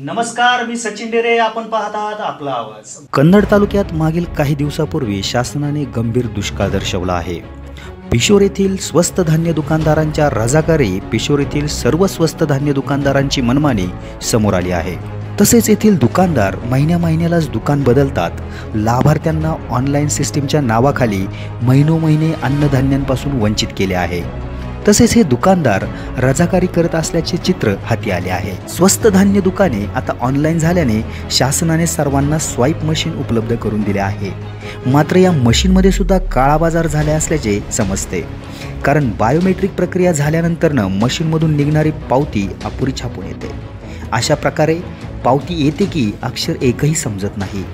नमस्कार मी सचिन डेरे आपण पाहत आहात आपला आवाज. कन्नड तालुक्यात मागील काही दिवसापूर्वी शासनाने गंभीर दुष्काळ दर्शवला आहे. पिशोर येथील स्वस्त धान्य दुकानदारांच्या रजाकारी पिशोर येथील सर्व स्वस्त धान्य दुकानदारांची मनमानी समोर आली आहे. तसेच येथील दुकानदार महिन्या महिन्यालाच दुकान बदलतात. लाभार्थ्यांना ऑनलाईन सिस्टीमच्या नावाखाली महिनोमहिने अन्नधान्यांपासून वंचित केले आहे. तसेच हे दुकानदार रजाकारी करत असल्याचे चित्र हाती आले आहे. स्वस्त धान्य दुकाने आता ऑनलाईन झाल्याने शासनाने सर्वांना स्वाईप मशीन उपलब्ध करून दिले आहे. मात्र या मशीनमध्ये सुद्धा काळा बाजार झाला असल्याचे समजते. कारण बायोमेट्रिक प्रक्रिया झाल्यानंतरनं मशीनमधून निघणारी पावती अपुरी छापून येते. अशा प्रकारे पावती येते की अक्षर एकही समजत नाही.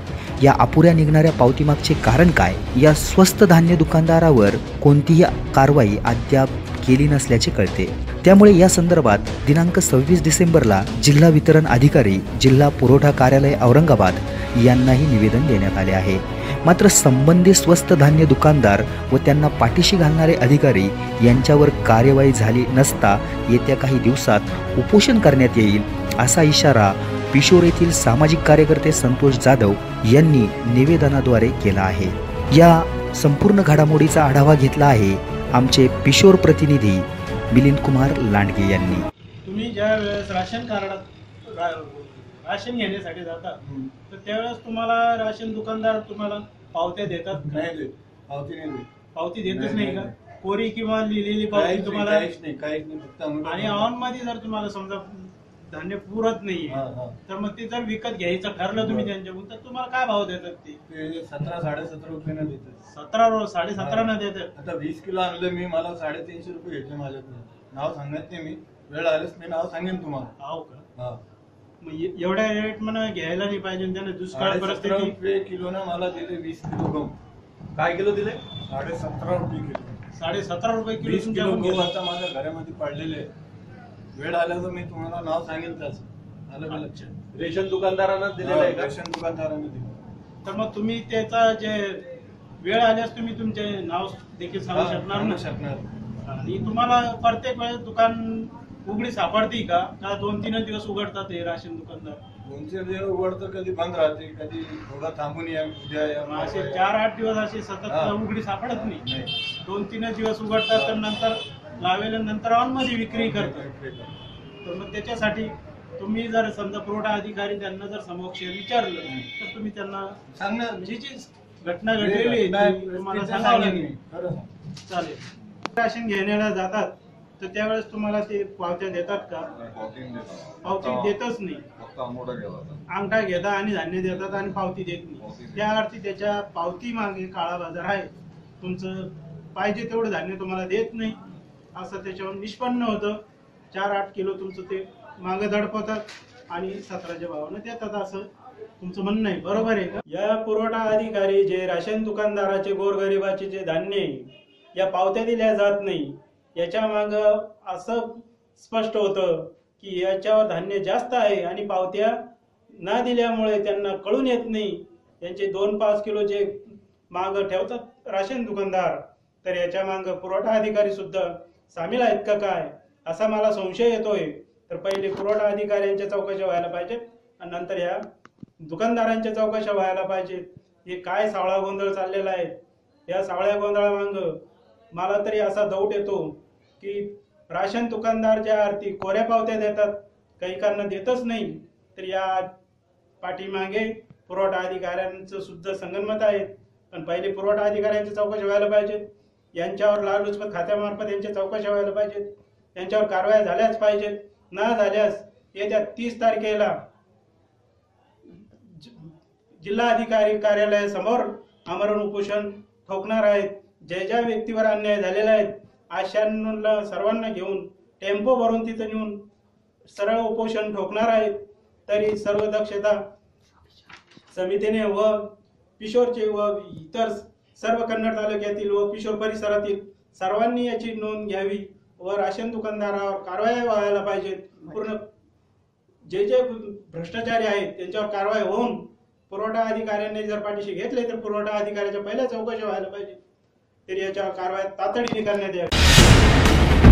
या अपुऱ्या निघणाऱ्या पावतीमागचे कारण काय? या स्वस्त धान्य दुकानदारावर कोणतीही कारवाई अद्याप केली नसल्याचे कळते. त्यामुळे या संदर्भात दिनांक सव्वीस डिसेंबरला जिल्हा वितरण अधिकारी जिल्हा पुरवठा कार्यालय औरंगाबाद यांनाही निवेदन देण्यात आले आहे. मात्र संबंधित स्वस्त धान्य दुकानदार व त्यांना पाठीशी घालणारे अधिकारी यांच्यावर कार्यवाही झाली नसता येत्या काही दिवसात उपोषण करण्यात येईल असा इशारा पिशोर येथील सामाजिक कार्यकर्ते संतोष जाधव यांनी निवेदनाद्वारे केला आहे. या संपूर्ण घडामोडीचा आढावा घेतला आहे. आमचे पिशोर प्रतिनिधी मिलिंद कुमार लांडगे यांनी. तुम्ही ज्या वेळेस राशन कार्डात रा- राशन घेण्यासाठी जातात तर त्यावेळेस तुम्हाला राशन दुकानदार तुम्हाला पावत्या देतात? नाही देत. पावती नाही देत. पावती देतच नाही, का. कोरी किंवा लिहिलेली पावती तुम्हाला काहीच नाही काहीच नाही. फक्त आम्ही- आणि ऑनमध्ये जर तुम्हाला समजा धान्य पुरत नाहीये. हा, हा. तर मग ते जर विकत घ्यायचं ठरलं तुम्ही. त्यांच्याकडून तर तुम्हाला काय भाव देतात ते? ते सतरा साडेसतरा रुपयानं देतात. सतरा साडे सतरा न देतात. आता वीस किलो आणलं मी मला साडेतीनशे रुपये घेतले माझ्याकडे नाव सांगत नाही मी. वेळ आलेच मी नाव सांगेन तुम्हाला. का? हा. मग ए- एवढ्या रेट म्हणा घ्यायला नाही पाहिजे त्यांना दुष्काळ परिस्थिती रुपये किलोनं मला दिले वीस किलो गहू. काय किलो दिले? साडे सतरा रुपये किलो. साडे सतरा रुपये किलो किलो गहू. आता माझ्या घरामध्ये पडलेले आहे. वेळ आल्या तर मी तुम्हाला नाव सांगेन त्याचं. आलं का लक्षात? रेशन दुकानदारांना दिलेलं आहे का? रेशन दुकानदाराने दिलं तर मग तुम्ही त्याचा जे वेळ आल्यास तुम्ही तुमचे नाव देखील सांगू शकणार सांगू ना? शकणार. आणि तुम्हाला प्रत्येक वेळेस दुकान उघडी सापडते का? का दोन तीनच दिवस उघडतात हे राशन दुकानदार? दोन चार दिवस उघडतं कधी बंद राहते कधी थोडं थांबून या उद्या या मग असे. चार आठ दिवस असे सतत हा. उघडी सापडत नाही? नाही. दोन तीनच दिवस उघडतात तर नंतर लावेल्यानंतर ऑनमध्ये विक्री करतात तर मग त्याच्यासाठी तुम्ही जर समजा पुरवठा अधिकारी त्यांना जर समक्ष विचारलं तर तुम्ही त्यांना सांगणार जी जी घटना घडलेली तुम्हाला सांगावं. लागेल. चालेल. राशन घेण्याला जातात तर त्यावेळेस तुम्हाला ते पावत्या देतात का? पावती देतच नाही. अंगठा घेतात आणि धान्य देतात आणि पावती देत नाही. त्या अर्थी त्याच्या पावती मागे काळा बाजार आहे. तुमचं पाहिजे तेवढं धान्य तुम्हाला देत नाही. असं त्याच्यावर निष्पन्न होतं. चार आठ किलो तुमचं ते मागे दडपतात आणि सतराच्या भावानं देतात असं तुमचं म्हणणं आहे. बरोबर आहे का? या पुरवठा अधिकारी जे राशन दुकानदाराचे गोरगरिबाचे जे धान्य आहे या पावत्या दिल्या जात नाही. याच्या माग असं स्पष्ट होतं की याच्यावर धान्य जास्त आहे आणि पावत्या ना दिल्यामुळे त्यांना कळून येत नाही. त्यांचे दोन पाच किलो जे माग ठेवतात राशन दुकानदार तर याच्या माग पुरवठा अधिकारी सुद्धा सामील आहेत का काय? असा मला संशय येतोय. तर पहिले पुरवठा अधिकाऱ्यांच्या चौकशा व्हायला पाहिजेत आणि नंतर या दुकानदारांच्या चौकशा व्हायला पाहिजेत. हे काय सावळा गोंधळ चाललेला आहे? या सावळ्या गोंधळामांग मला तरी असा दौट येतो की राशन दुकानदार ज्या आरती कोऱ्या पावत्या देतात काही कारणं देतच नाही. तर या पाठीमागे पुरवठा अधिकाऱ्यांचं सुद्धा संगनमत आहे. पण पहिले पुरवठा अधिकाऱ्यांच्या चौकशी व्हायला पाहिजेत. यांच्यावर लाललुचपत खात्यामार्फत यांच्या चौकशा व्हायला पाहिजेत यांच्यावर कारवाया झाल्याच पाहिजेत. न झाल्यास येत्या तीस तारखेला जिल्हा जिल्हाधिकारी कार्यालयासमोर आमरण उपोषण ठोकणार आहेत. ज्या ज्या व्यक्तीवर अन्याय झालेला आहे आशांना सर्वांना घेऊन टेम्पो भरून तिथं नेऊन सरळ उपोषण ठोकणार आहेत. तरी सर्व दक्षता समितीने व किशोरचे व इतर सर्व कन्नड तालुक्यातील व पिशोर परिसरातील सर्वांनी याची नोंद घ्यावी व राशन दुकानदारावर कारवाई व्हायला पाहिजेत पूर्ण जे जे भ्रष्टाचारी आहेत त्यांच्यावर कारवाई होऊन पुरवठा अधिकाऱ्यांनी जर पाठीशी घेतले तर पुरवठा अधिकाऱ्याच्या पहिल्या चौकशी व्हायला पाहिजे. तरी याच्यावर कारवाई तातडीने करण्यात यावी.